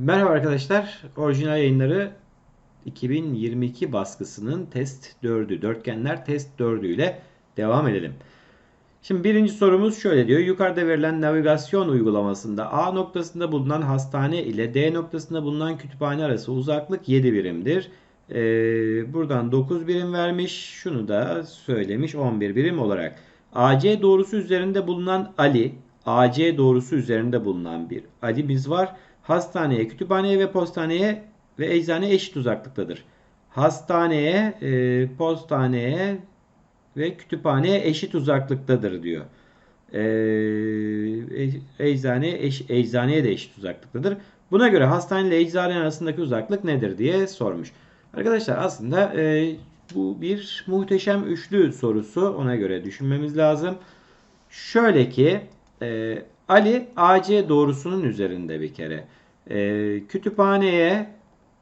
Merhaba arkadaşlar. Orijinal yayınları 2022 baskısının test 4'ü, dörtgenler test 4'ü ile devam edelim. Şimdi birinci sorumuz şöyle diyor. Yukarıda verilen navigasyon uygulamasında A noktasında bulunan hastane ile D noktasında bulunan kütüphane arası uzaklık 7 birimdir. Ee, buradan 9 birim vermiş. Şunu da söylemiş 11 birim olarak. AC doğrusu üzerinde bulunan Ali, AC doğrusu üzerinde bulunan bir Ali'miz var. Hastaneye, kütüphaneye ve postaneye ve eczaneye eşit uzaklıktadır. Hastaneye, e, postaneye ve kütüphaneye eşit uzaklıktadır diyor. E, e- eczaneye, eş, eczaneye de eşit uzaklıktadır. Buna göre hastane ile eczane arasındaki uzaklık nedir diye sormuş. Arkadaşlar aslında e, bu bir muhteşem üçlü sorusu. Ona göre düşünmemiz lazım. Şöyle ki e, Ali AC doğrusunun üzerinde bir kere. E, kütüphaneye,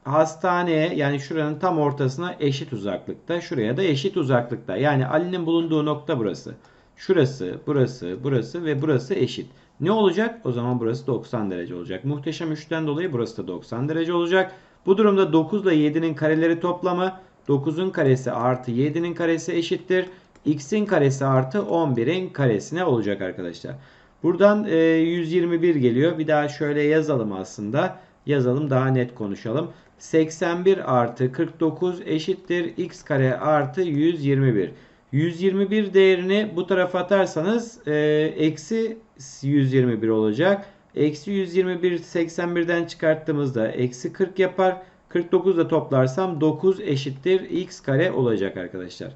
hastaneye yani şuranın tam ortasına eşit uzaklıkta. Şuraya da eşit uzaklıkta. Yani Ali'nin bulunduğu nokta burası. Şurası, burası, burası ve burası eşit. Ne olacak? O zaman burası 90 derece olacak. Muhteşem üçten dolayı burası da 90 derece olacak. Bu durumda 9 ile 7'nin kareleri toplamı 9'un karesi artı 7'nin karesi eşittir. X'in karesi artı 11'in karesine olacak arkadaşlar. Buradan e, 121 geliyor. Bir daha şöyle yazalım aslında. Yazalım daha net konuşalım. 81 artı 49 eşittir x kare artı 121. 121 değerini bu tarafa atarsanız e, eksi 121 olacak. Eksi 121 81'den çıkarttığımızda eksi 40 yapar. 49 da toplarsam 9 eşittir x kare olacak arkadaşlar.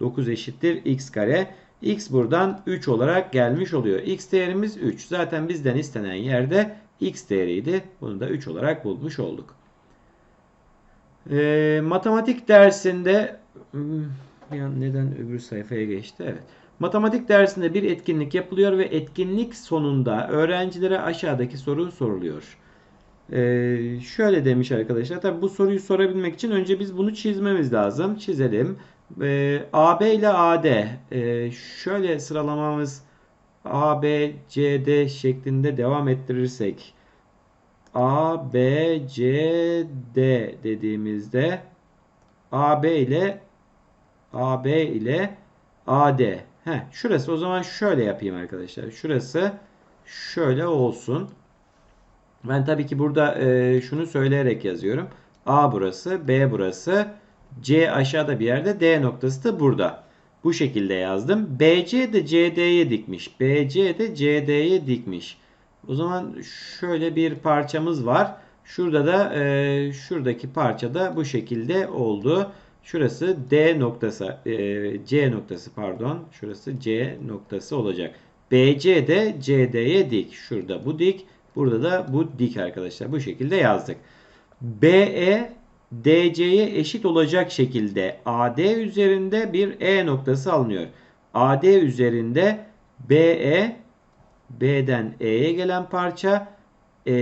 9 eşittir x kare. X buradan 3 olarak gelmiş oluyor. X değerimiz 3. Zaten bizden istenen yerde x değeriydi. Bunu da 3 olarak bulmuş olduk. Ee, matematik dersinde hmm, an neden öbür sayfaya geçti? Evet. Matematik dersinde bir etkinlik yapılıyor ve etkinlik sonunda öğrencilere aşağıdaki soru soruluyor. Ee, şöyle demiş arkadaşlar. Tabi bu soruyu sorabilmek için önce biz bunu çizmemiz lazım. Çizelim. Ee, AB ile AD. Ee, şöyle sıralamamız CD şeklinde devam ettirirsek A, B, D dediğimizde AB ile AB ile AD. Heh, şurası o zaman şöyle yapayım arkadaşlar. Şurası şöyle olsun. Ben tabii ki burada e, şunu söyleyerek yazıyorum. A burası, B burası, C aşağıda bir yerde, D noktası da burada. Bu şekilde yazdım. BC de CD'ye dikmiş. BC de CD'ye dikmiş. O zaman şöyle bir parçamız var. Şurada da e, şuradaki parça da bu şekilde oldu. Şurası D noktası, e, C noktası pardon. Şurası C noktası olacak. BC de CD'ye dik. Şurada bu dik. Burada da bu dik arkadaşlar. Bu şekilde yazdık. BE DC'ye eşit olacak şekilde AD üzerinde bir E noktası alınıyor. AD üzerinde BE B'den E'ye gelen parça e,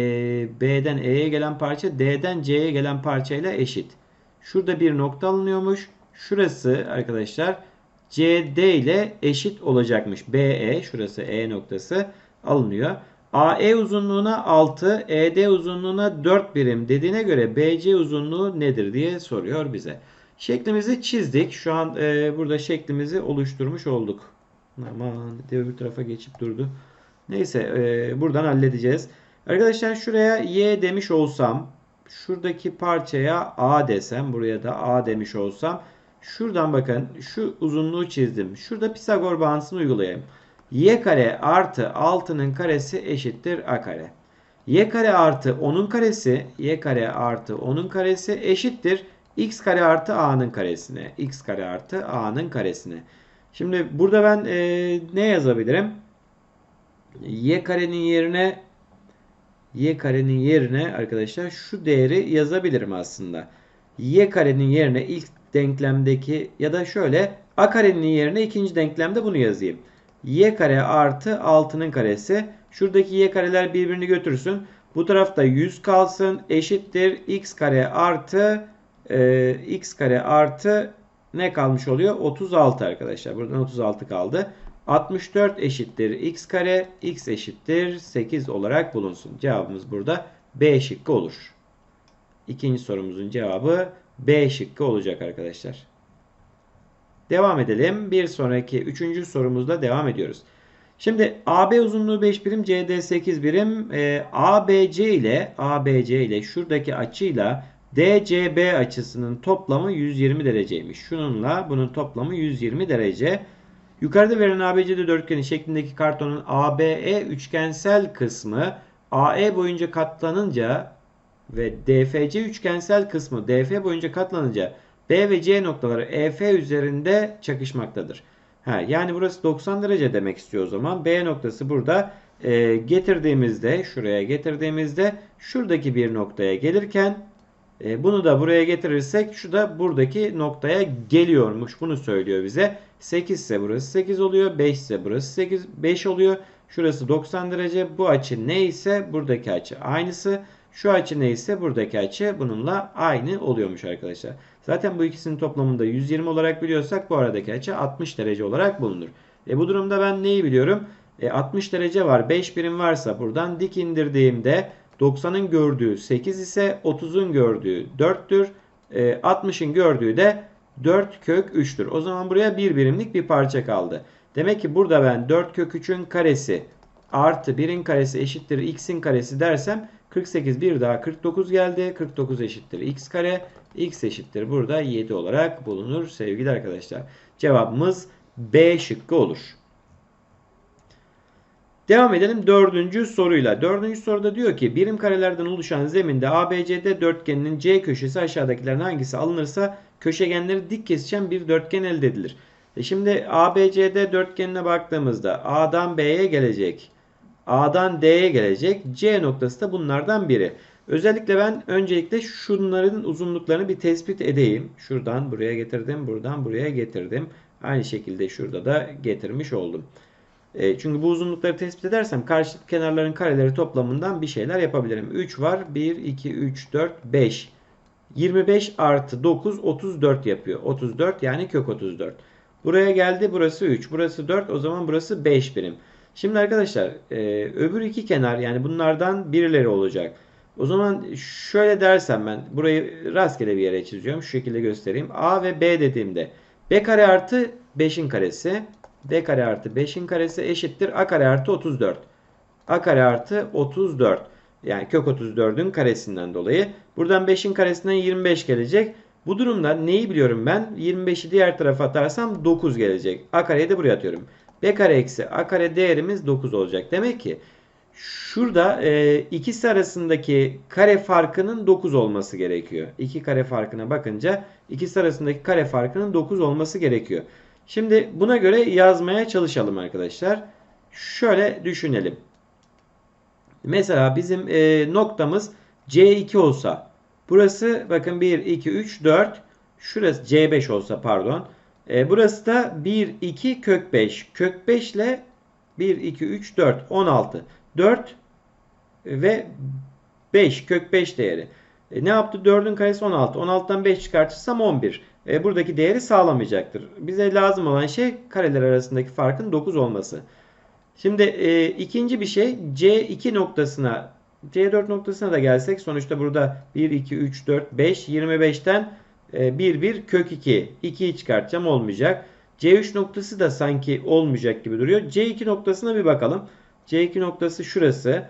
B'den E'ye gelen parça D'den C'ye gelen parçayla eşit. Şurada bir nokta alınıyormuş. Şurası arkadaşlar CD ile eşit olacakmış. BE şurası E noktası alınıyor. AE uzunluğuna 6, ED uzunluğuna 4 birim dediğine göre BC uzunluğu nedir diye soruyor bize. Şeklimizi çizdik. Şu an e, burada şeklimizi oluşturmuş olduk. Aman öbür tarafa geçip durdu. Neyse e, buradan halledeceğiz. Arkadaşlar şuraya Y demiş olsam şuradaki parçaya A desem buraya da A demiş olsam şuradan bakın şu uzunluğu çizdim. Şurada Pisagor bağıntısını uygulayayım. Y kare artı 6'nın karesi eşittir A kare. Y kare artı 10'un karesi Y kare artı 10'un karesi eşittir X kare artı A'nın karesine. X kare artı A'nın karesine. Şimdi burada ben e, ne yazabilirim? Y karenin yerine Y karenin yerine arkadaşlar şu değeri yazabilirim aslında. Y karenin yerine ilk denklemdeki ya da şöyle A karenin yerine ikinci denklemde bunu yazayım. Y kare artı 6'nın karesi. Şuradaki y kareler birbirini götürsün. Bu tarafta 100 kalsın. Eşittir x kare artı e, x kare artı ne kalmış oluyor? 36 arkadaşlar. Buradan 36 kaldı. 64 eşittir x kare. x eşittir 8 olarak bulunsun. Cevabımız burada B şıkkı olur. İkinci sorumuzun cevabı B şıkkı olacak arkadaşlar. Devam edelim. Bir sonraki üçüncü sorumuzda devam ediyoruz. Şimdi AB uzunluğu 5 birim, CD 8 birim. E, ABC ile ABC ile şuradaki açıyla DCB açısının toplamı 120 dereceymiş. Şununla bunun toplamı 120 derece. Yukarıda verilen ABCD dörtgeni şeklindeki kartonun ABE üçgensel kısmı AE boyunca katlanınca ve DFC üçgensel kısmı DF boyunca katlanınca B ve C noktaları EF üzerinde çakışmaktadır. Ha, yani burası 90 derece demek istiyor o zaman. B noktası burada e, getirdiğimizde şuraya getirdiğimizde şuradaki bir noktaya gelirken e, bunu da buraya getirirsek şu da buradaki noktaya geliyormuş. Bunu söylüyor bize. 8 ise burası 8 oluyor. 5 ise burası 8 5 oluyor. Şurası 90 derece. Bu açı neyse buradaki açı aynısı. Şu açı neyse buradaki açı bununla aynı oluyormuş arkadaşlar. Zaten bu ikisinin toplamında 120 olarak biliyorsak bu aradaki açı 60 derece olarak bulunur. E bu durumda ben neyi biliyorum? E 60 derece var. 5 birim varsa buradan dik indirdiğimde 90'ın gördüğü 8 ise 30'un gördüğü 4'tür. E, 60'ın gördüğü de 4 kök 3'tür. O zaman buraya bir birimlik bir parça kaldı. Demek ki burada ben 4 kök 3'ün karesi artı 1'in karesi eşittir x'in karesi dersem 48 bir daha 49 geldi. 49 eşittir x kare. x eşittir burada 7 olarak bulunur sevgili arkadaşlar. Cevabımız B şıkkı olur. Devam edelim dördüncü soruyla. Dördüncü soruda diyor ki birim karelerden oluşan zeminde ABCD dörtgeninin C köşesi aşağıdakilerin hangisi alınırsa köşegenleri dik kesişen bir dörtgen elde edilir. E şimdi ABCD dörtgenine baktığımızda A'dan B'ye gelecek. A'dan D'ye gelecek. C noktası da bunlardan biri. Özellikle ben öncelikle şunların uzunluklarını bir tespit edeyim. Şuradan buraya getirdim. Buradan buraya getirdim. Aynı şekilde şurada da getirmiş oldum. E, çünkü bu uzunlukları tespit edersem karşı kenarların kareleri toplamından bir şeyler yapabilirim. 3 var. 1, 2, 3, 4, 5. 25 artı 9 34 yapıyor. 34 yani kök 34. Buraya geldi. Burası 3. Burası 4. O zaman burası 5 birim. Şimdi arkadaşlar e, öbür iki kenar yani bunlardan birileri olacak. O zaman şöyle dersem ben burayı rastgele bir yere çiziyorum. Şu şekilde göstereyim. A ve B dediğimde B kare artı 5'in karesi B kare artı 5'in karesi eşittir A kare artı 34. A kare artı 34. Yani kök 34'ün karesinden dolayı. Buradan 5'in karesinden 25 gelecek. Bu durumda neyi biliyorum ben? 25'i diğer tarafa atarsam 9 gelecek. A kareyi de buraya atıyorum. B kare eksi A kare değerimiz 9 olacak. Demek ki şurada e, ikisi arasındaki kare farkının 9 olması gerekiyor. İki kare farkına bakınca ikisi arasındaki kare farkının 9 olması gerekiyor. Şimdi buna göre yazmaya çalışalım arkadaşlar. Şöyle düşünelim. Mesela bizim e, noktamız C2 olsa. Burası bakın 1, 2, 3, 4. Şurası C5 olsa pardon. E, burası da 1, 2, kök 5. Kök 5 ile 1, 2, 3, 4. 16. 4 ve 5. Kök 5 değeri. E, ne yaptı? 4'ün karesi 16. 16'dan 5 çıkartırsam 11. E, buradaki değeri sağlamayacaktır. Bize lazım olan şey kareler arasındaki farkın 9 olması. Şimdi e, ikinci bir şey C2 noktasına C4 noktasına da gelsek sonuçta burada 1, 2, 3, 4, 5, 25'ten 1, 1 kök 2. 2'yi çıkartacağım olmayacak. C3 noktası da sanki olmayacak gibi duruyor. C2 noktasına bir bakalım. C2 noktası şurası.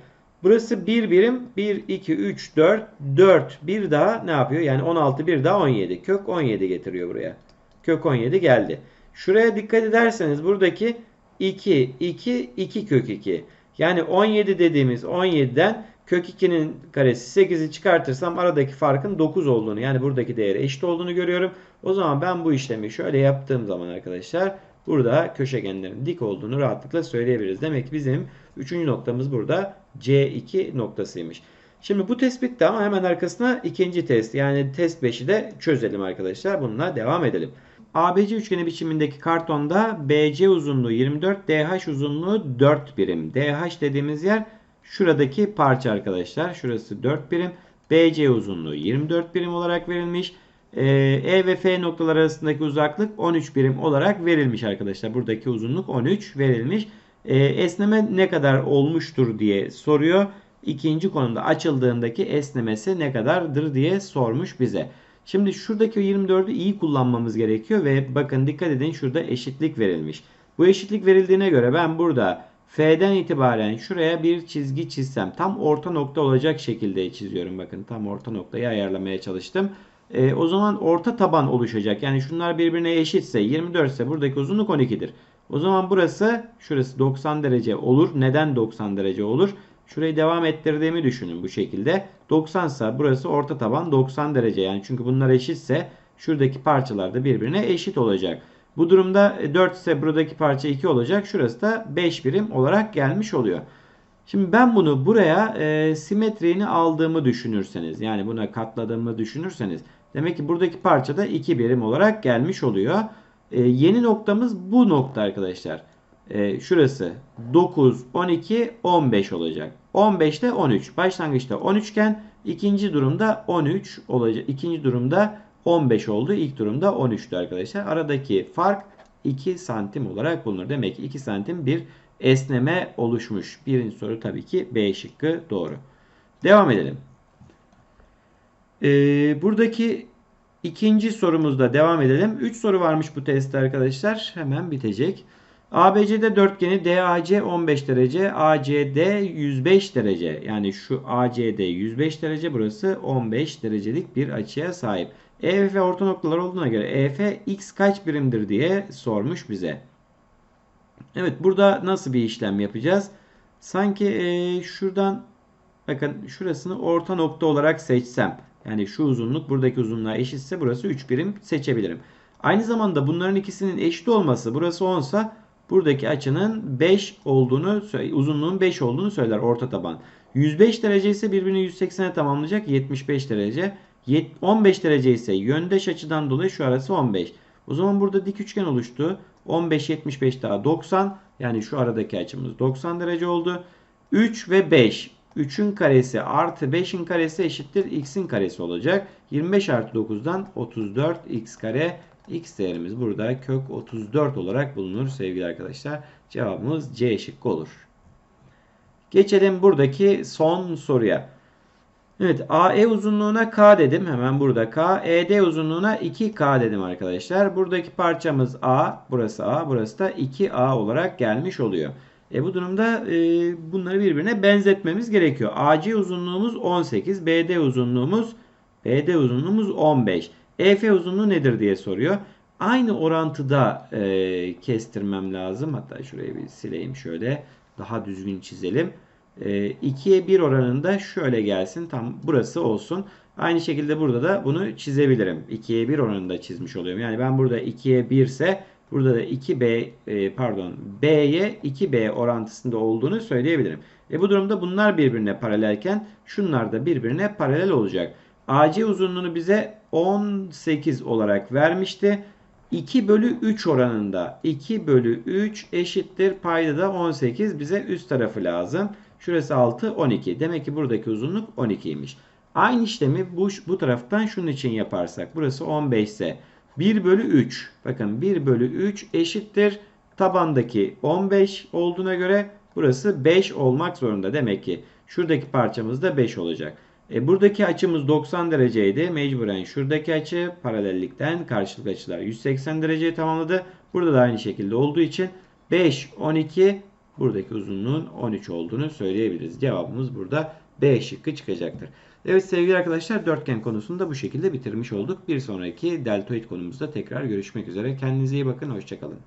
Burası 1 birim. 1, 2, 3, 4, 4. Bir daha ne yapıyor? Yani 16 bir daha 17. Kök 17 getiriyor buraya. Kök 17 geldi. Şuraya dikkat ederseniz buradaki 2, 2, 2 kök 2. Yani 17 dediğimiz 17'den kök 2'nin karesi 8'i çıkartırsam aradaki farkın 9 olduğunu yani buradaki değeri eşit olduğunu görüyorum. O zaman ben bu işlemi şöyle yaptığım zaman arkadaşlar burada köşegenlerin dik olduğunu rahatlıkla söyleyebiliriz. Demek ki bizim üçüncü noktamız burada C2 noktasıymış. Şimdi bu test bitti ama hemen arkasına ikinci test yani test 5'i de çözelim arkadaşlar. Bununla devam edelim. ABC üçgeni biçimindeki kartonda BC uzunluğu 24, DH uzunluğu 4 birim. DH dediğimiz yer şuradaki parça arkadaşlar. Şurası 4 birim. BC uzunluğu 24 birim olarak verilmiş. E ve F noktalar arasındaki uzaklık 13 birim olarak verilmiş arkadaşlar. Buradaki uzunluk 13 verilmiş. E, esneme ne kadar olmuştur diye soruyor. ikinci konumda açıldığındaki esnemesi ne kadardır diye sormuş bize. Şimdi şuradaki 24'ü iyi kullanmamız gerekiyor ve bakın dikkat edin şurada eşitlik verilmiş. Bu eşitlik verildiğine göre ben burada F'den itibaren şuraya bir çizgi çizsem tam orta nokta olacak şekilde çiziyorum. Bakın tam orta noktayı ayarlamaya çalıştım. E, o zaman orta taban oluşacak. Yani şunlar birbirine eşitse 24 ise buradaki uzunluk 12'dir. O zaman burası şurası 90 derece olur. Neden 90 derece olur? Şurayı devam ettirdiğimi düşünün bu şekilde. 90 ise burası orta taban 90 derece. Yani çünkü bunlar eşitse şuradaki parçalar da birbirine eşit olacak. Bu durumda 4 ise buradaki parça 2 olacak. Şurası da 5 birim olarak gelmiş oluyor. Şimdi ben bunu buraya e, simetriğini aldığımı düşünürseniz yani buna katladığımı düşünürseniz demek ki buradaki parça da 2 birim olarak gelmiş oluyor. E, yeni noktamız bu nokta arkadaşlar. E, şurası 9, 12, 15 olacak. 15'te 13. Başlangıçta 13 iken ikinci durumda 13 olacak. İkinci durumda 15 oldu. İlk durumda 13'tü arkadaşlar. Aradaki fark 2 santim olarak bulunur. Demek ki 2 santim bir esneme oluşmuş. Birinci soru tabii ki B şıkkı doğru. Devam edelim. Ee, buradaki ikinci sorumuzda devam edelim. 3 soru varmış bu testte arkadaşlar. Hemen bitecek. ABCD dörtgeni DAC 15 derece, ACD 105 derece. Yani şu ACD 105 derece, burası 15 derecelik bir açıya sahip. EF orta noktalar olduğuna göre EF x kaç birimdir diye sormuş bize. Evet burada nasıl bir işlem yapacağız? Sanki e, şuradan bakın şurasını orta nokta olarak seçsem. Yani şu uzunluk buradaki uzunluğa eşitse burası 3 birim seçebilirim. Aynı zamanda bunların ikisinin eşit olması burası 10 ise buradaki açının 5 olduğunu uzunluğun 5 olduğunu söyler orta taban. 105 derece ise birbirini 180'e tamamlayacak 75 derece. 15 derece ise yöndeş açıdan dolayı şu arası 15. O zaman burada dik üçgen oluştu. 15 75 daha 90 yani şu aradaki açımız 90 derece oldu. 3 ve 5 3'ün karesi artı 5'in karesi eşittir x'in karesi olacak. 25 artı 9'dan 34 x kare x değerimiz burada kök 34 olarak bulunur sevgili arkadaşlar. Cevabımız C şıkkı olur. Geçelim buradaki son soruya. Evet AE uzunluğuna K dedim. Hemen burada K. ED uzunluğuna 2K dedim arkadaşlar. Buradaki parçamız A. Burası A. Burası da 2A olarak gelmiş oluyor. E bu durumda e, bunları birbirine benzetmemiz gerekiyor. AC uzunluğumuz 18. BD uzunluğumuz BD uzunluğumuz 15. EF uzunluğu nedir diye soruyor. Aynı orantıda e, kestirmem lazım. Hatta şurayı bir sileyim şöyle. Daha düzgün çizelim. 2'ye e, 1 oranında şöyle gelsin. Tam burası olsun. Aynı şekilde burada da bunu çizebilirim. 2'ye 1 oranında çizmiş oluyorum. Yani ben burada 2'ye 1 ise burada da 2B e, pardon B'ye 2B orantısında olduğunu söyleyebilirim. E bu durumda bunlar birbirine paralelken şunlar da birbirine paralel olacak. AC uzunluğunu bize 18 olarak vermişti. 2 bölü 3 oranında 2 bölü 3 eşittir payda da 18 bize üst tarafı lazım. Şurası 6 12. Demek ki buradaki uzunluk 12'ymiş. Aynı işlemi bu, bu taraftan şunun için yaparsak. Burası 15 ise 1 bölü 3. Bakın 1 bölü 3 eşittir. Tabandaki 15 olduğuna göre burası 5 olmak zorunda. Demek ki şuradaki parçamız da 5 olacak. E, buradaki açımız 90 dereceydi. Mecburen şuradaki açı paralellikten karşılık açılar 180 dereceyi tamamladı. Burada da aynı şekilde olduğu için 5, 12 buradaki uzunluğun 13 olduğunu söyleyebiliriz. Cevabımız burada B şıkkı çıkacaktır. Evet sevgili arkadaşlar dörtgen konusunu da bu şekilde bitirmiş olduk. Bir sonraki deltoid konumuzda tekrar görüşmek üzere. Kendinize iyi bakın. Hoşçakalın.